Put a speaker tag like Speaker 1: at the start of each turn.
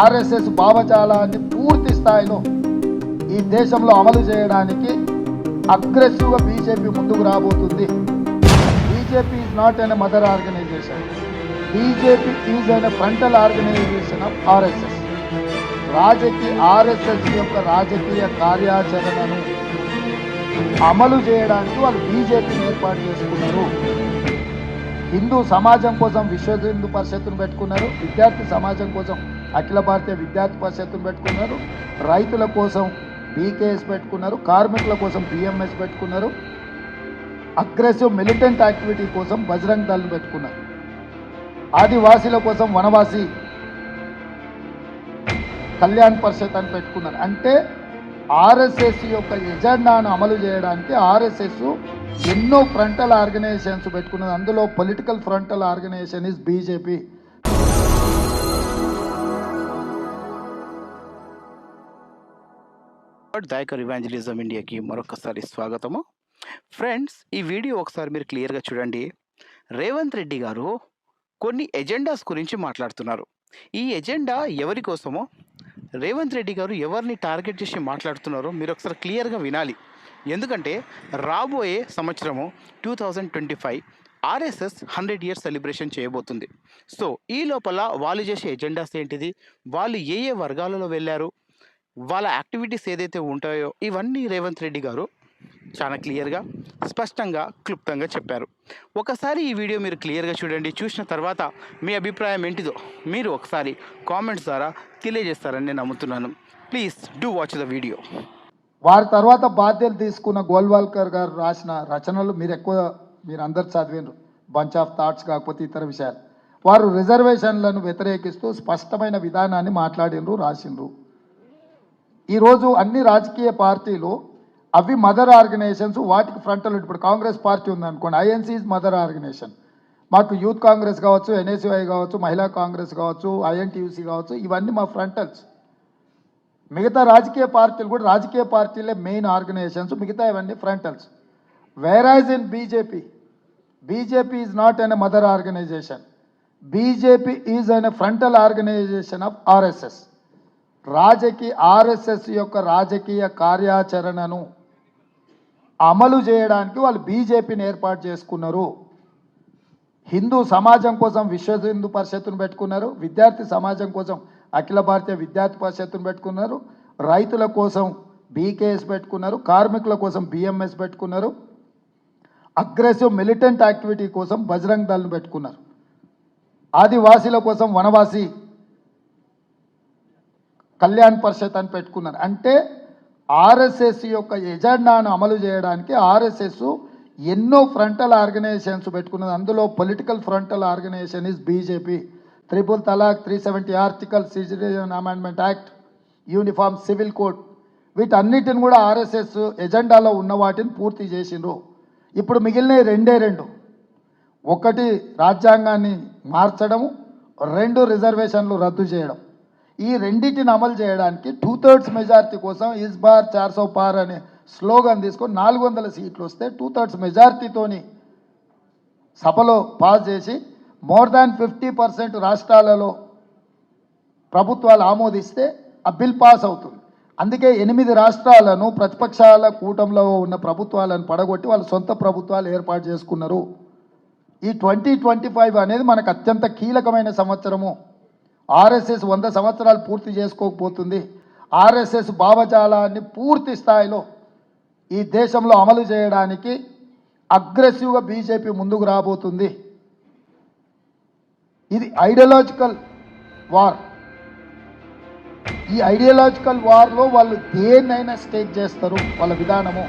Speaker 1: RSS భావజాలాన్ని పూర్తి స్థాయిలో ఈ దేశంలో అమలు చేయడానికి అగ్రెసివ్గా బీజేపీ ముందుకు రాబోతుంది. బీజేపీ ఈజ్ నాట్ అనే మదర్ ఆర్గనైజేషన్ బీజేపీ ఈజ్ అనే ఫ్రంటల్ ఆర్గనైజేషన్ ఆఫ్ ఆర్ఎస్ఎస్. రాజకీయ ఆర్ఎస్ఎస్ యొక్క రాజకీయ కార్యాచరణను అమలు చేయడానికి వాళ్ళు బీజేపీని ఏర్పాటు చేసుకున్నారు. హిందూ సమాజం కోసం విశ్వ హిందూ పరిషత్తును పెట్టుకున్నారు. విద్యార్థి సమాజం కోసం అఖిల భారతీయ విద్యార్థి పరిషత్తును పెట్టుకున్నారు. రైతుల కోసం బీకేఎస్ పెట్టుకున్నారు. కార్మికుల కోసం బిఎంఎస్ పెట్టుకున్నారు. అగ్రెసివ్ మిలిటెంట్ యాక్టివిటీ కోసం బజరంగ్ దళ్ పెట్టుకున్నారు. ఆదివాసీల కోసం వనవాసి కళ్యాణ్ పరిషత్ అని పెట్టుకున్నారు. అంటే ఆర్ఎస్ఎస్ యొక్క ఎజెండాను అమలు చేయడానికి ఆర్ఎస్ఎస్ ఎన్నో ఫ్రంటల్ ఆర్గనైజేషన్స్ పెట్టుకున్నది అందులో political frontal organisation is BJP.
Speaker 2: Dayakar evangelism ఇండియాకి మరొకసారి స్వాగతము. ఫ్రెండ్స్ ఈ వీడియో ఒకసారి మీరు క్లియర్గా చూడండి. రేవంత్ రెడ్డి గారు కొన్ని ఎజెండాస్ గురించి మాట్లాడుతున్నారు. ఈ ఎజెండా ఎవరి కోసమో? రేవంత్ రెడ్డి గారు ఎవరిని టార్గెట్ చేసి మాట్లాడుతున్నారో మీరు ఒకసారి క్లియర్గా వినాలి. ఎందుకంటే రాబోయే సంవత్సరము two thousand twenty five RSS hundred years celebration చేయబోతుంది. సో ఈ లోపల వాళ్ళు చేసే ఎజెండాస్ ఏంటిది? వాళ్ళు ఏ ఏ వర్గాలలో వెళ్ళారు? వాళ్ళ యాక్టివిటీస్ ఏదైతే ఉంటాయో ఇవన్నీ రేవంత్ రెడ్డి గారు చాలా క్లియర్గా స్పష్టంగా క్లుప్తంగా చెప్పారు. ఒకసారి ఈ వీడియో మీరు క్లియర్గా చూడండి. చూసిన తర్వాత మీ అభిప్రాయం ఏంటిదో మీరు ఒకసారి కామెంట్స్ ద్వారా తెలియజేస్తారని నేను నమ్ముతున్నాను. Please do watch the video.
Speaker 1: వారి తర్వాత బాధ్యతలు తీసుకున్న గోల్వాల్కర్ గారు రాసిన రచనలు మీరు ఎక్కువ మీరు అందరు చదివినారు బంచ్ ఆఫ్ థాట్స్ కాకపోతే ఇతర విషయాలు. వారు రిజర్వేషన్లను వ్యతిరేకిస్తూ స్పష్టమైన విధానాన్ని మాట్లాడినరు రాసిండ్రు. ఈరోజు అన్ని రాజకీయ పార్టీలు అవి మదర్ ఆర్గనైజేషన్స్ వాటికి ఫ్రంటల్ ఇప్పుడు కాంగ్రెస్ పార్టీ ఉందనుకోండి ఐఎన్సీ ఇస్ మదర్ ఆర్గనైజేషన్ మాకు యూత్ కాంగ్రెస్ కావచ్చు ఎన్ఎస్యుఐ కావచ్చు మహిళా కాంగ్రెస్ కావచ్చు ఐఎన్టీయూసీ కావచ్చు ఇవన్నీ మా ఫ్రంటల్స్ మిగతా రాజకీయ పార్టీలు కూడా రాజకీయ పార్టీలే మెయిన్ ఆర్గనైజేషన్స్ మిగతా ఇవన్నీ frontals whereas in BJP BJP is not an mother organisation BJP is an frontal organisation of RSS రాజకీయ ఆర్ఎస్ఎస్ యొక్క రాజకీయ కార్యాచరణను అమలు చేయడానికి వాళ్ళు బీజేపీని ఏర్పాటు చేసుకున్నారు. హిందూ సమాజం కోసం విశ్వ హిందూ పరిషత్తును పెట్టుకున్నారు. విద్యార్థి సమాజం కోసం అఖిల భారతీయ విద్యార్థి పరిషత్తును పెట్టుకున్నారు. రైతుల కోసం బీకేఎస్ పెట్టుకున్నారు. కార్మికుల కోసం బిఎంఎస్ పెట్టుకున్నారు. అగ్రెసివ్ మిలిటెంట్ యాక్టివిటీ కోసం బజరంగ్ దళ్ను పెట్టుకున్నారు. ఆదివాసీల కోసం వనవాసి కళ్యాణ్ పరిషత్ అని పెట్టుకున్నారు. అంటే ఆర్ఎస్ఎస్ యొక్క ఎజెండాను అమలు చేయడానికి ఆర్ఎస్ఎస్ ఎన్నో ఫ్రంటల్ ఆర్గనైజేషన్స్ పెట్టుకున్నది. అందులో political frontal organisation is BJP triple talaq three seventy article citizen amendment act uniform civil code వీటన్నిటిని కూడా ఆర్ఎస్ఎస్ ఎజెండాలో ఉన్న వాటిని పూర్తి చేసిండ్రు. ఇప్పుడు మిగిలిన రెండే రెండు. ఒకటి రాజ్యాంగాన్ని మార్చడము రెండు రిజర్వేషన్లు రద్దు చేయడం. ఈ రెండింటిని అమలు చేయడానికి టూ థర్డ్స్ మెజార్టీ కోసం ఇస్ బార్ చార్ సో పార్ అనే స్లోగన్ తీసుకొని నాలుగు వందల సీట్లు వస్తే టూ థర్డ్స్ మెజార్టీతోని సభలో పాస్ చేసి మోర్ దాన్ ఫిఫ్టీ పర్సెంట్ రాష్ట్రాలలో ప్రభుత్వాలు ఆమోదిస్తే ఆ బిల్ పాస్ అవుతుంది. అందుకే ఎనిమిది రాష్ట్రాలను ప్రతిపక్షాల కూటంలో ఉన్న ప్రభుత్వాలను పడగొట్టి వాళ్ళ సొంత ప్రభుత్వాలు ఏర్పాటు చేసుకున్నారు. ఈ ట్వంటీ ట్వంటీ ఫైవ్ అనేది మనకు అత్యంత కీలకమైన సంవత్సరము. ఆర్ఎస్ఎస్ వంద సంవత్సరాలు పూర్తి చేసుకోకపోతుంది. ఆర్ఎస్ఎస్ భావజాలాన్ని పూర్తి స్థాయిలో ఈ దేశంలో అమలు చేయడానికి అగ్రెసివ్గా బీజేపీ ముందుకు రాబోతుంది. ఇది ఐడియాలజికల్ వార్. ఈ ఐడియాలజికల్ వార్లో వాళ్ళు దేన్నైనా స్టేక్ చేస్తారు వాళ్ళ విధానము.